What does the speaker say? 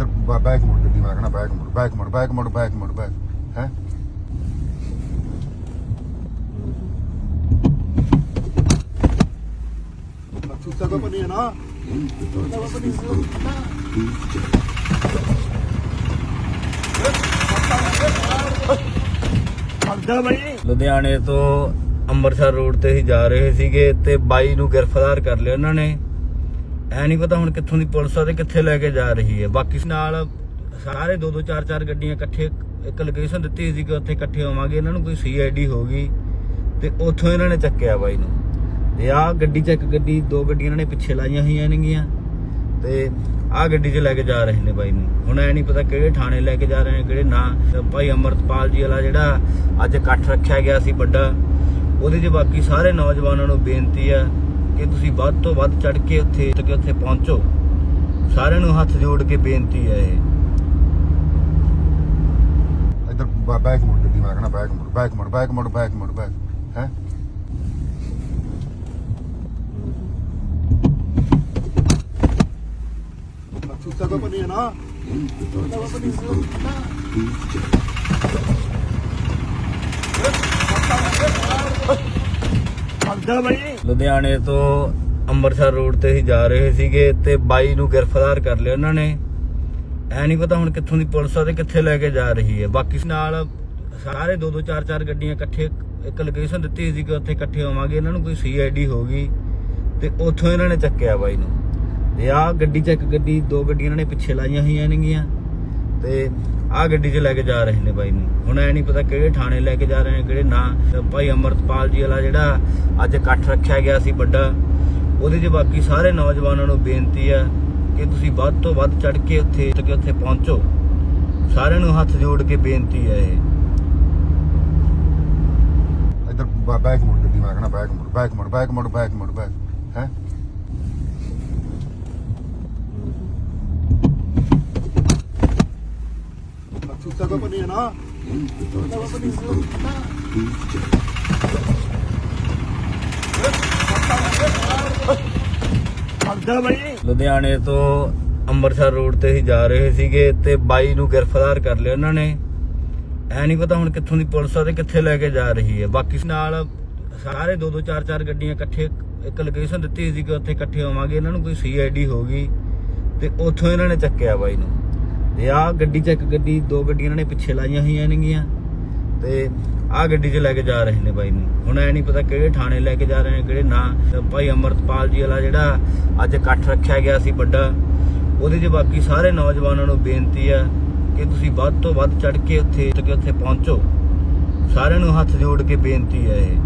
ਇੱਧਰ ਬੈਕ ਮੁੜ ਗੱਡੀ ਮੈਂ ਕਹਣਾ ਬੈਕ ਮੁੜ ਬੈਕ ਮੁੜ ਬੈਕ ਮੁੜ ਬੈਕ ਮੁੜ, ਬੈਕ, ਹੈ? ਚੁੱਤਾ ਕੋ ਬਣੀ ਹੈ ਨਾ ਕਰਦਾ ਬਈ ਲੁਧਿਆਣੇ ਤੋਂ ਅੰਮ੍ਰਿਤਸਰ ਰੋਡ ਤੇ ਹੀ ਜਾ ਰਹੇ ਸੀਗੇ ਤੇ ਬਾਈ ਨੂੰ ਗ੍ਰਿਫਤਾਰ ਕਰ ਲਿਆ ਉਹਨਾਂ ਨੇ। ਐ ਨਹੀਂ ਪਤਾ ਹੁਣ ਕਿੱਥੋਂ ਦੀ ਪੁਲਿਸ ਆ ਤੇ ਕਿੱਥੇ ਲੈ ਕੇ ਜਾ ਰਹੀ ਹੈ ਬਾਕੀ ਨਾਲ ਸਾਰੇ ਦੋ ਦੋ ਚਾਰ ਚਾਰ ਗੱਡੀਆਂ ਇਕੱਠੇ ਇੱਕ ਲੋਕੇਸ਼ਨ ਦਿੱਤੀ ਸੀ ਕਿ ਉੱਥੇ ਇਕੱਠੇ ਹੋਵਾਂਗੇ। ਇਹਨਾਂ ਨੂੰ ਕੋਈ ਸੀਆਈਡੀ ਹੋ ਗਈ ਤੇ ਉੱਥੋਂ ਇਹਨਾਂ ਨੇ ਚੱਕਿਆ ਬਾਈ ਨੂੰ। ਤੇ ਆਹ ਗੱਡੀ ਚੱਕ ਗੱਡੀ, ਦੋ ਗੱਡੀਆਂ ਇਹਨਾਂ ਨੇ ਪਿੱਛੇ ਲਾਈਆਂ ਹੋਈਆਂ ਨੇਗੀਆਂ ਤੇ ਆਹ ਗੱਡੀ 'ਚ ਲੈ ਕੇ ਜਾ ਰਹੇ ਨੇ ਬਾਈ ਨੂੰ। ਹੁਣ ਐ ਨਹੀਂ ਪਤਾ ਕਿਹੜੇ ਥਾਣੇ ਲੈ ਕੇ ਜਾ ਰਹੇ ਨੇ, ਕਿਹੜੇ ਨਾ। ਭਾਈ ਅਮਰਤਪਾਲ ਜੀ ਵਾਲਾ ਜਿਹੜਾ ਅੱਜ ਇਕੱਠ ਰੱਖਿਆ ਗਿਆ ਸੀ ਵੱਡਾ, ਉਹਦੇ 'ਚ ਬਾਕੀ ਸਾਰੇ ਨੌਜਵਾਨਾਂ ਨੂੰ ਬੇਨਤੀ ਆ ਕਿ ਤੁਸੀਂ ਵੱਧ ਤੋਂ ਵੱਧ ਚੜ ਕੇ ਉੱਥੇ ਕਿ ਉੱਥੇ ਪਹੁੰਚੋ। ਸਾਰਿਆਂ ਨੂੰ ਹੱਥ ਜੋੜ ਕੇ ਬੇਨਤੀ ਹੈ ਇਹ। ਇੱਧਰ ਬੈਕ ਮੁੜ, ਗੱਡੀ ਮੈਂ ਕਹਣਾ ਬੈਕ ਮੁੜ ਬੈਕ ਮੁੜ ਬੈਕ ਮੁੜ ਬੈਕ ਮੁੜ, ਬੈਕ, ਹੈ? ਚੁੱਤਾ ਕੋ ਬਣੀ ਹੈ ਨਾ ਕਰਦਾ ਬਈ। ਲੁਧਿਆਣੇ ਤੋਂ ਅੰਮ੍ਰਿਤਸਰ ਰੋਡ ਤੇ ਹੀ ਜਾ ਰਹੇ ਸੀਗੇ ਤੇ ਬਾਈ ਨੂੰ ਗ੍ਰਿਫਤਾਰ ਕਰ ਲਿਆ ਉਹਨਾਂ ਨੇ। ਐ ਨਹੀਂ ਪਤਾ ਹੁਣ ਕਿੱਥੋਂ ਦੀ ਪੁਲਿਸ ਆ ਤੇ ਕਿੱਥੇ ਲੈ ਕੇ ਜਾ ਰਹੀ ਹੈ। ਬਾਕੀ ਨਾਲ ਸਾਰੇ ਦੋ ਦੋ ਚਾਰ ਚਾਰ ਗੱਡੀਆਂ ਇਕੱਠੇ ਇੱਕ ਲੋਕੇਸ਼ਨ ਦਿੱਤੀ ਸੀ ਕਿ ਉੱਥੇ ਇਕੱਠੇ ਹੋਵਾਂਗੇ। ਇਹਨਾਂ ਨੂੰ ਕੋਈ ਸੀਆਈਡੀ ਹੋ ਗਈ ਤੇ ਉੱਥੋਂ ਇਹਨਾਂ ਨੇ ਚੱਕਿਆ ਬਾਈ ਨੂੰ। ਤੇ ਆਹ ਗੱਡੀ ਚੱਕ ਗੱਡੀ, ਦੋ ਗੱਡੀਆਂ ਇਹਨਾਂ ਨੇ ਪਿੱਛੇ ਲਾਈਆਂ ਹੋਈਆਂ ਨੇਗੀਆਂ। ਤੇ ਆਹ ਗੱਡੀ 'ਚ ਲੈ ਕੇ ਜਾ ਰਹੇ ਨੇ ਬਾਈ ਨੂੰ। ਹੁਣ ਐ ਨਹੀਂ ਪਤਾ ਕਿਹੜੇ ਥਾਣੇ ਲੈ ਕੇ ਜਾ ਰਹੇ ਨੇ, ਕਿਹੜੇ ਨਾ। ਭਾਈ ਅਮਰਤਪਾਲ ਜੀ ਵਾਲਾ ਜਿਹੜਾ ਅੱਜ ਇਕੱਠ ਰੱਖਿਆ ਗਿਆ ਸੀ ਵੱਡਾ, ਉਹਦੇ 'ਚ ਬਾਕੀ ਸਾਰੇ ਨੌਜਵਾਨਾਂ ਨੂੰ ਬੇਨਤੀ ਆ ਕਿ ਤੁਸੀਂ ਵੱਧ ਤੋਂ ਵੱਧ ਚੜ ਕੇ ਉੱਥੇ ਕਿ ਉੱਥੇ ਪਹੁੰਚੋ। ਸਾਰਿਆਂ ਨੂੰ ਹੱਥ ਜੋੜ ਕੇ ਬੇਨਤੀ ਹੈ ਇਹ। ਇੱਧਰ ਬੈਕ ਮੁੜ, ਗੱਡੀ ਮੈਂ ਕਹਣਾ ਬੈਕ ਮੁੜ ਬੈਕ ਮੁੜ ਬੈਕ ਮੁੜ ਬੈਕ ਮੁੜ, ਬੈਕ ਹੈ? ਚੁੱਤਾ ਕੋ ਬਣੀ ਹੈ ਨਾ। ਕਰਦਾ ਬਈ। ਲੁਧਿਆਣੇ ਤੋਂ ਅੰਮ੍ਰਿਤਸਰ ਰੋਡ ਤੇ ਹੀ ਜਾ ਰਹੇ ਸੀਗੇ ਤੇ ਬਾਈ ਨੂੰ ਗ੍ਰਿਫਤਾਰ ਕਰ ਲਿਆ ਉਹਨਾਂ ਨੇ। ਐ ਨਹੀਂ ਪਤਾ ਹੁਣ ਕਿੱਥੋਂ ਦੀ ਪੁਲਿਸ ਆ ਤੇ ਕਿੱਥੇ ਲੈ ਕੇ ਜਾ ਰਹੀ ਹੈ। ਬਾਕੀ ਨਾਲ ਸਾਰੇ ਦੋ ਦੋ ਚਾਰ ਚਾਰ ਗੱਡੀਆਂ ਇਕੱਠੇ ਇੱਕ ਲੋਕੇਸ਼ਨ ਦਿੱਤੀ ਸੀ ਕਿ ਉੱਥੇ ਇਕੱਠੇ ਹੋਵਾਂਗੇ। ਇਹਨਾਂ ਨੂੰ ਕੋਈ ਸੀਆਈਡੀ ਹੋ ਗਈ ਤੇ ਉੱਥੋਂ ਇਹਨਾਂ ਨੇ ਚੱਕਿਆ ਬਾਈ ਨੂੰ। ਤੇ ਆਹ ਗੱਡੀ 'ਚ ਇੱਕ ਗੱਡੀ, ਦੋ ਗੱਡੀਆਂ ਇਹਨਾਂ ਨੇ ਪਿੱਛੇ ਲਾਈਆਂ ਹੋਈਆਂ ਨੇਗੀਆਂ। ਤੇ ਆਹ ਗੱਡੀ 'ਚ ਲੈ ਕੇ ਜਾ ਰਹੇ ਨੇ ਬਾਈ ਨੂੰ। ਹੁਣ ਐ ਨਹੀਂ ਪਤਾ ਕਿਹੜੇ ਥਾਣੇ ਲੈ ਕੇ ਜਾ ਰਹੇ ਨੇ, ਕਿਹੜੇ ਨਾ। ਭਾਈ ਅਮਰਤਪਾਲ ਜੀ ਵਾਲਾ ਜਿਹੜਾ ਅੱਜ ਇਕੱਠ ਰੱਖਿਆ ਗਿਆ ਸੀ ਵੱਡਾ, ਉਹਦੇ 'ਚ ਬਾਕੀ ਸਾਰੇ ਨੌਜਵਾਨਾਂ ਨੂੰ ਬੇਨਤੀ ਆ ਕਿ ਤੁਸੀਂ ਵੱਧ ਤੋਂ ਵੱਧ ਚੜ ਕੇ ਉੱਥੇ ਕਿ ਉੱਥੇ ਪਹੁੰਚੋ। ਸਾਰਿਆਂ ਨੂੰ ਹੱਥ ਜੋੜ ਕੇ ਬੇਨਤੀ ਹੈ ਇਹ।